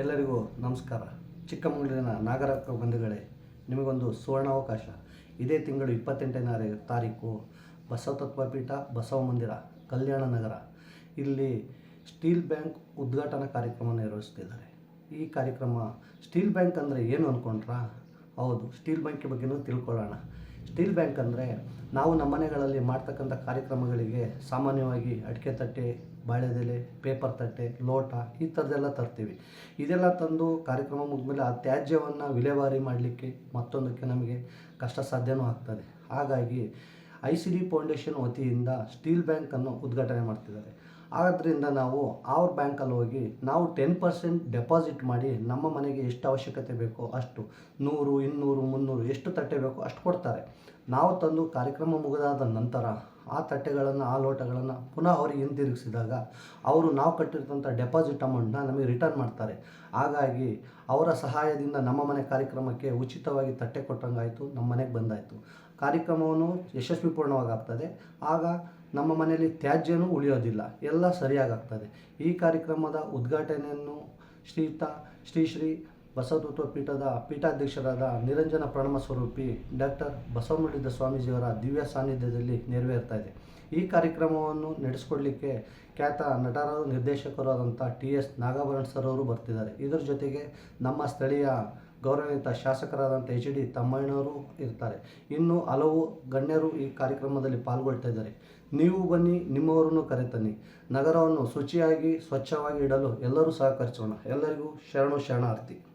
ಎಲ್ಲರಿಗೂ ನಮಸ್ಕಾರ. ಚಿಕ್ಕಮಗಳೂರಿನ ನಾಗರಿಕ ಬಂಧುಗಳೇ, ನಿಮಗೊಂದು ಸುವರ್ಣಾವಕಾಶ. ಇದೇ ತಿಂಗಳು ಇಪ್ಪತ್ತೆಂಟನೇ ತಾರೀಕು ಬಸವ ತತ್ವಪೀಠ ಬಸವ ಮಂದಿರ, ಕಲ್ಯಾಣ ನಗರ. ಇಲ್ಲಿ ಸ್ಟೀಲ್ ಬ್ಯಾಂಕ್ ಉದ್ಘಾಟನಾ ಕಾರ್ಯಕ್ರಮ ನಿರ್ವಹಿಸ್ತಿದ್ದಾರೆ ಈ ಕಾರ್ಯಕ್ರಮ ಸ್ಟೀಲ್ ಬ್ಯಾಂಕ್ ಅಂದರೆ ಏನು ಅಂದ್ಕೊಂಡ್ರಾ ಹೌದು, ಸ್ಟೀಲ್ ಬ್ಯಾಂಕ್ ಬಗ್ಗೆನೂ ತಿಳ್ಕೊಳ್ಳೋಣ. ಸ್ಟೀಲ್ ಬ್ಯಾಂಕ್ ಅಂದರೆ ನಾವು ನಮ್ಮ ಮನೆಗಳಲ್ಲಿ ಮಾಡ್ತಕ್ಕಂಥ ಕಾರ್ಯಕ್ರಮಗಳಿಗೆ ಸಾಮಾನ್ಯವಾಗಿ ಅಡಿಕೆ ತಟ್ಟೆ ಬಾಳೆದೆಲೆ ಪೇಪರ್ ತಟ್ಟೆ, ಲೋಟ ಈ ಥರದ್ದೆಲ್ಲ ತರ್ತೀವಿ. ಇದೆಲ್ಲ ತಂದು ಕಾರ್ಯಕ್ರಮ ಮುಗಿದ್ಮೇಲೆ ಆ ತ್ಯಾಜ್ಯವನ್ನು ವಿಲೇವಾರಿ ಮಾಡಲಿಕ್ಕೆ ಮತ್ತೊಂದಕ್ಕೆ ನಮಗೆ ಕಷ್ಟ ಸಾಧ್ಯನೂ ಆಗ್ತದೆ. ಹಾಗಾಗಿ ಐ ಸಿ ಡಿ ಫೌಂಡೇಶನ್ ವತಿಯಿಂದ ಸ್ಟೀಲ್ ಬ್ಯಾಂಕನ್ನು ಉದ್ಘಾಟನೆ ಮಾಡ್ತಿದ್ದಾರೆ. ಆದ್ದರಿಂದ ನಾವು ಅವ್ರ ಬ್ಯಾಂಕಲ್ಲಿ ಹೋಗಿ ನಾವು ಟೆನ್ ಪರ್ಸೆಂಟ್ ಡೆಪಾಸಿಟ್ ಮಾಡಿ ನಮ್ಮ ಮನೆಗೆ ಎಷ್ಟು ಅವಶ್ಯಕತೆ ಬೇಕೋ ಅಷ್ಟು ನೂರು, ಇನ್ನೂರು, ಮುನ್ನೂರು ಎಷ್ಟು ತಟ್ಟೆ ಬೇಕೋ ಅಷ್ಟು ಕೊಡ್ತಾರೆ. ನಾವು ತಂದು ಕಾರ್ಯಕ್ರಮ ಮುಗಿದಾದ ನಂತರ ಆ ತಟ್ಟೆಗಳನ್ನು, ಆ ಲೋಟಗಳನ್ನು ಪುನಃ ಅವರಿಗೆ ಹಿಂತಿರುಗಿಸಿದಾಗ ಅವರು ನಾವು ಕಟ್ಟಿರ್ತಂಥ ಡೆಪಾಸಿಟ್ ಅಮೌಂಟ್ನ ನಮಗೆ ರಿಟರ್ನ್ ಮಾಡ್ತಾರೆ. ಹಾಗಾಗಿ ಅವರ ಸಹಾಯದಿಂದ ನಮ್ಮ ಮನೆ ಕಾರ್ಯಕ್ರಮಕ್ಕೆ ಉಚಿತವಾಗಿ ತಟ್ಟೆ ಕೊಟ್ಟಂಗಾಯಿತು, ನಮ್ಮ ಮನೆಗೆ ಬಂದಾಯಿತು. ಕಾರ್ಯಕ್ರಮವನ್ನು ಯಶಸ್ವಿ ಪೂರ್ಣವಾಗ್ತದೆ ಆಗ ನಮ್ಮ ಮನೆಯಲ್ಲಿ ತ್ಯಾಜ್ಯನೂ ಉಳಿಯೋದಿಲ್ಲ, ಎಲ್ಲ ಸರಿಯಾಗಾಗ್ತದೆ. ಈ ಕಾರ್ಯಕ್ರಮದ ಉದ್ಘಾಟನೆಯನ್ನು ಶ್ರೀಯುತ ಶ್ರೀ ಶ್ರೀ ಬಸವತತ್ವ ಪೀಠದ ಪೀಠಾಧ್ಯಕ್ಷರಾದ ನಿರಂಜನ ಪ್ರಣಮ ಸ್ವರೂಪಿ ಡಾಕ್ಟರ್ ಬಸವಮುಡಿದ ಸ್ವಾಮೀಜಿಯವರ ದಿವ್ಯ ಸಾನ್ನಿಧ್ಯದಲ್ಲಿ ನೆರವೇರ್ತಾ ಇದೆ. ಈ ಕಾರ್ಯಕ್ರಮವನ್ನು ನಡೆಸ್ಕೊಡ್ಲಿಕ್ಕೆ ಖ್ಯಾತ ನಟರು ನಿರ್ದೇಶಕರಾದಂಥ ಟಿ ಎಸ್ ನಾಗಾಭರಣ ಸರ್ ಅವರು ಬರ್ತಿದ್ದಾರೆ. ಇದರ ಜೊತೆಗೆ ನಮ್ಮ ಸ್ಥಳೀಯ ಗೌರವಾನ್ವಿತ ಶಾಸಕರಾದಂಥ ಎಚ್ ಡಿ ತಮ್ಮಣ್ಣವರು ಇರ್ತಾರೆ. ಇನ್ನು ಹಲವು ಗಣ್ಯರು ಈ ಕಾರ್ಯಕ್ರಮದಲ್ಲಿ ಪಾಲ್ಗೊಳ್ತಾ ಇದ್ದಾರೆ. ನೀವು ಬನ್ನಿ, ನಿಮ್ಮವರನ್ನು ಕರೆತನ್ನಿ. ನಗರವನ್ನು ಶುಚಿಯಾಗಿ, ಸ್ವಚ್ಛವಾಗಿ ಇಡಲು ಎಲ್ಲರೂ ಸಹಕರಿಸೋಣ. ಎಲ್ಲರಿಗೂ ಶರಣು ಶರಣಾರ್ಥಿ.